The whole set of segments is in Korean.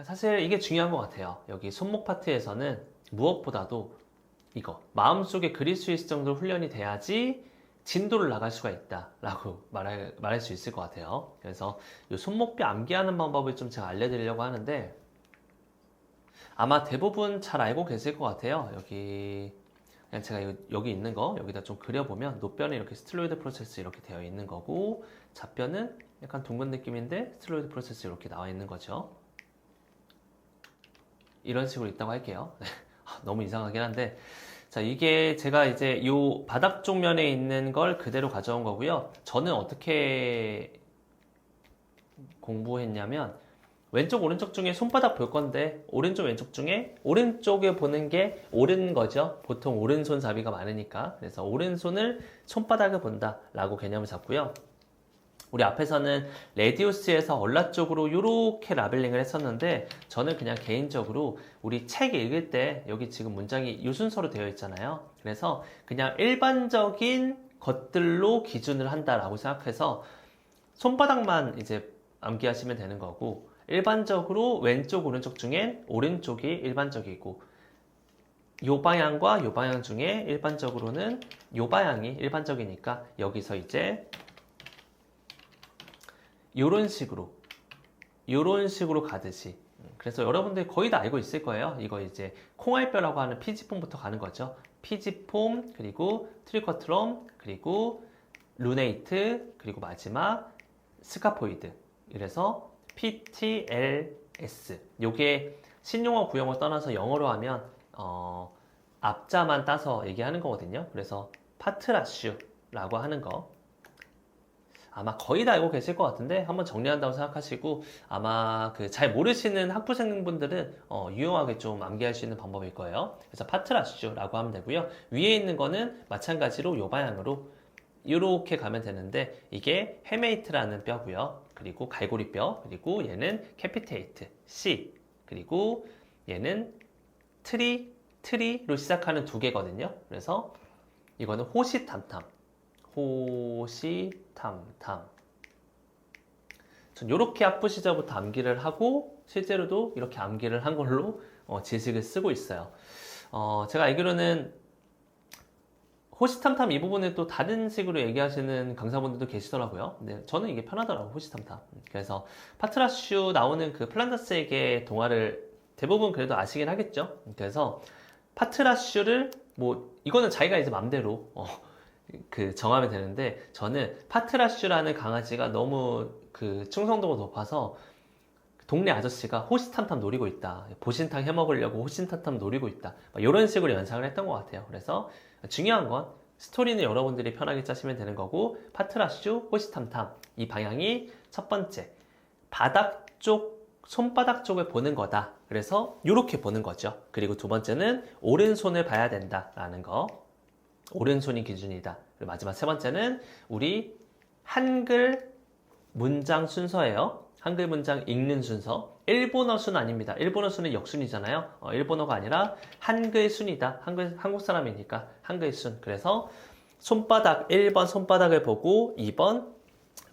그러니까 사실 이게 중요한 것 같아요. 여기 손목 파트에서는 무엇보다도 이거 마음속에 그릴 수 있을 정도로 훈련이 돼야지 진도를 나갈 수가 있다라고 말할, 말할 수 있을 것 같아요. 그래서 이 손목뼈 암기하는 방법을 좀 제가 알려드리려고 하는데 아마 대부분 잘 알고 계실 것 같아요. 여기 그냥 제가 여기 있는 거 여기다 좀 그려보면 노뼈는 이렇게 스틸로이드 프로세스 이렇게 되어 있는 거고 좌뼈는 약간 둥근 느낌인데 스틸로이드 프로세스 이렇게 나와 있는 거죠. 이런 식으로 있다고 할게요. 아, 너무 이상하긴 한데 자 이게 제가 이제 요 바닥 쪽 면에 있는 걸 그대로 가져온 거고요. 저는 어떻게 공부했냐면 왼쪽 오른쪽 중에 손바닥 볼 건데 오른쪽 왼쪽 중에 오른쪽에 보는 게 옳은 거죠. 보통 오른손 잡이가 많으니까 그래서 오른손을 손바닥을 본다라고 개념을 잡고요. 우리 앞에서는 레디우스에서 얼라 쪽으로 이렇게 라벨링을 했었는데 저는 그냥 개인적으로 우리 책 읽을 때 여기 지금 문장이 이 순서로 되어 있잖아요. 그래서 그냥 일반적인 것들로 기준을 한다라고 생각해서 손바닥만 이제 암기하시면 되는 거고 일반적으로 왼쪽 오른쪽 중엔 오른쪽이 일반적이고 요 방향과 요 방향 중에 일반적으로는 요 방향이 일반적이니까 여기서 이제 요런 식으로 요런 식으로 가듯이. 그래서 여러분들 거의 다 알고 있을 거예요. 이거 이제 콩알뼈라고 하는 피지폼부터 가는 거죠. 피지폼 그리고 트리커트럼 그리고 루네이트 그리고 마지막 스카포이드. 그래서 PTLS 요게 신용어 구용어 떠나서 영어로 하면 어, 앞자만 따서 얘기하는 거거든요. 그래서 파트라슈라고 하는 거 아마 거의 다 알고 계실 것 같은데 한번 정리한다고 생각하시고 아마 그 잘 모르시는 학부생분들은 어, 유용하게 좀 암기할 수 있는 방법일 거예요. 그래서 파트라슈라고 하면 되고요. 위에 있는 거는 마찬가지로 요 방향으로 이렇게 가면 되는데 이게 헤메이트라는 뼈고요. 그리고 갈고리뼈 그리고 얘는 캐피테이트 C 그리고 얘는 트리 트리로 시작하는 두 개거든요. 그래서 이거는 호시탐탐 호시탐탐. 전 이렇게 학부 시절부터 암기를 하고 실제로도 이렇게 암기를 한 걸로 어, 지식을 쓰고 있어요. 어, 제가 알기로는 호시탐탐 이 부분을 또 다른 식으로 얘기하시는 강사분들도 계시더라고요. 근데 저는 이게 편하더라고요. 호시탐탐. 그래서 파트라슈 나오는 그 플란다스에게 동화를 대부분 그래도 아시긴 하겠죠. 그래서 파트라슈를 뭐 이거는 자기가 이제 맘대로 어, 그 정하면 되는데 저는 파트라슈라는 강아지가 너무 그 충성도가 높아서 동네 아저씨가 호시탐탐 노리고 있다. 보신탕 해 먹으려고 호시탐탐 노리고 있다. 이런 식으로 연상을 했던 것 같아요. 그래서 중요한 건 스토리는 여러분들이 편하게 짜시면 되는 거고 파트라슈, 호시탐탐 이 방향이 첫 번째 바닥 쪽 손바닥 쪽을 보는 거다. 그래서 이렇게 보는 거죠. 그리고 두 번째는 오른손을 봐야 된다라는 거. 오른손이 기준이다. 그리고 마지막 세 번째는 우리 한글 문장 순서예요. 한글 문장 읽는 순서. 일본어 순 아닙니다. 일본어 순은 역순이잖아요. 어, 일본어가 아니라 한글 순이다. 한글, 한국 사람이니까 한글 순. 그래서 손바닥, 1번 손바닥을 보고 2번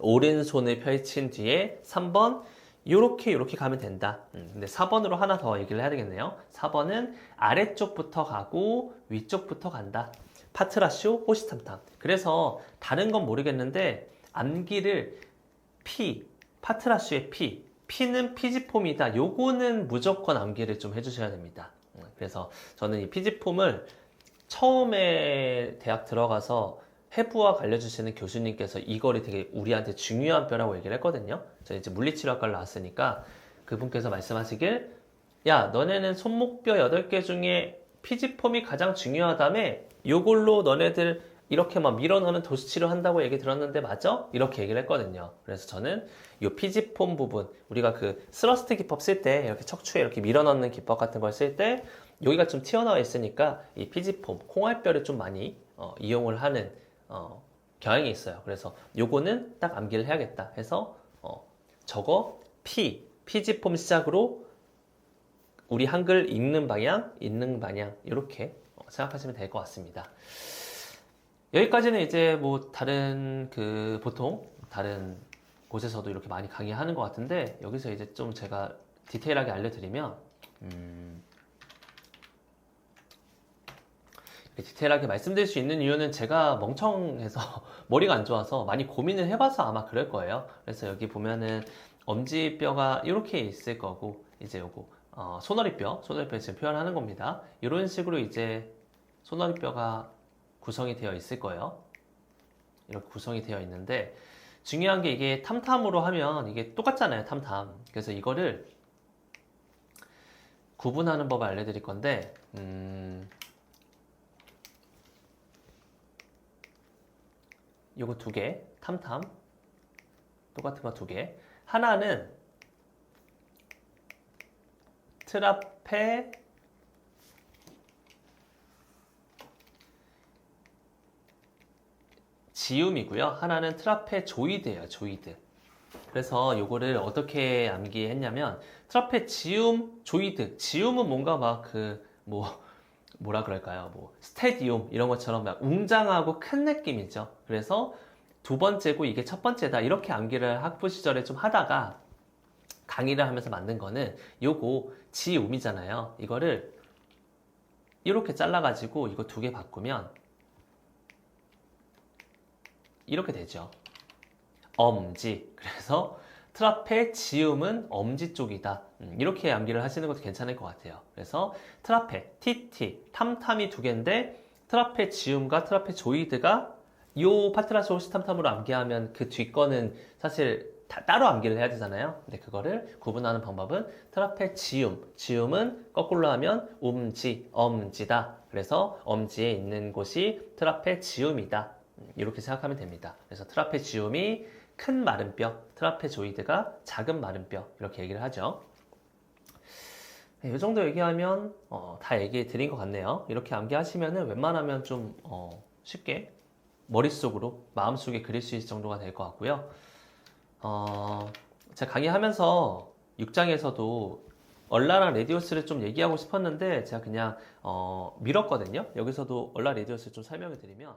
오른손을 펼친 뒤에 3번 요렇게 요렇게 가면 된다. 음, 근데 4번으로 하나 더 얘기를 해야 되겠네요. 4번은 아래쪽부터 가고 위쪽부터 간다. 파트라쇼, 호시탐탐. 그래서 다른 건 모르겠는데 암기를 P, 파트라쇼의 P, P는 피지폼이다. 요거는 무조건 암기를 좀 해주셔야 됩니다. 음, 그래서 저는 이 피지폼을 처음에 대학 들어가서 해부학 알려주시는 교수님께서 이거를 되게 우리한테 중요한 뼈라고 얘기를 했거든요. 저 이제 물리치료학과를 나왔으니까 그분께서 말씀하시길 야 너네는 손목뼈 8개 중에 피지폼이 가장 중요하다며 요걸로 너네들 이렇게 막 밀어넣는 도수치료 한다고 얘기 들었는데 맞아? 이렇게 얘기를 했거든요. 그래서 저는 이 피지폼 부분 우리가 그 스러스트 기법 쓸 때 이렇게 척추에 이렇게 밀어넣는 기법 같은 걸 쓸 때 여기가 좀 튀어나와 있으니까 이 피지폼 콩알뼈를 좀 많이 어, 이용을 하는 어, 경향이 있어요. 그래서 요거는 딱 암기를 해야겠다 해서 어, 저거 P 피지폼 시작으로 우리 한글 읽는 방향, 읽는 방향 이렇게 어, 생각하시면 될 것 같습니다. 여기까지는 이제 뭐 다른 그 보통 다른 곳에서도 이렇게 많이 강의하는 것 같은데 여기서 이제 좀 제가 디테일하게 알려드리면 음, 디테일하게 말씀드릴 수 있는 이유는 제가 멍청해서 머리가 안 좋아서 많이 고민을 해봐서 아마 그럴 거예요. 그래서 여기 보면은 엄지뼈가 이렇게 있을 거고 이제 요거 어, 소머리뼈, 소머리뼈 지금 표현하는 겁니다. 이런 식으로 이제 소머리뼈가 구성이 되어 있을 거예요. 이렇게 구성이 되어 있는데 중요한 게 이게 탐탐으로 하면 이게 똑같잖아요, 탐탐. 그래서 이거를 구분하는 법을 알려드릴 건데, 음, 요거 두 개, 탐탐. 똑같은 거 두 개. 하나는 트라페 지움이고요. 하나는 트라페 조이드예요. 조이드. 그래서 요거를 어떻게 암기했냐면 트라페 지움 조이드. 지움은 뭔가 막 그 뭐 뭐라 그럴까요? 뭐 스테디움 이런 것처럼 막 웅장하고 큰 느낌이죠. 그래서 두 번째고 이게 첫 번째다. 이렇게 암기를 학부 시절에 좀 하다가 강의를 하면서 만든 거는 요거 지움이잖아요. 이거를 이렇게 잘라가지고 이거 두 개 바꾸면 이렇게 되죠. 엄지. 그래서 트라페 지움은 엄지 쪽이다. 음, 이렇게 암기를 하시는 것도 괜찮을 것 같아요. 그래서 트라페, 티티, 탐탐이 두 개인데 트라페 지움과 트라페 조이드가 요 파트라스 호시탐탐으로 암기하면 그 뒷거는 사실 다- 따로 암기를 해야 되잖아요. 근데 그거를 구분하는 방법은 트라페 지움. 지움은 거꾸로 하면 움지, 엄지다. 그래서 엄지에 있는 곳이 트라페 지움이다. 음, 이렇게 생각하면 됩니다. 그래서 트라페 지움이 큰 마른 뼈, 트라페 조이드가 작은 마른 뼈 이렇게 얘기를 하죠. 네, 이 정도 얘기하면 어, 다 얘기해 드린 것 같네요. 이렇게 암기하시면은 웬만하면 좀 어, 쉽게 머릿속으로 마음속에 그릴 수 있을 정도가 될 것 같고요. 어, 제가 강의하면서 6장에서도 얼라랑 레디오스를 좀 얘기하고 싶었는데 제가 그냥 어, 밀었거든요. 여기서도 얼라 레디오스를 좀 설명해 드리면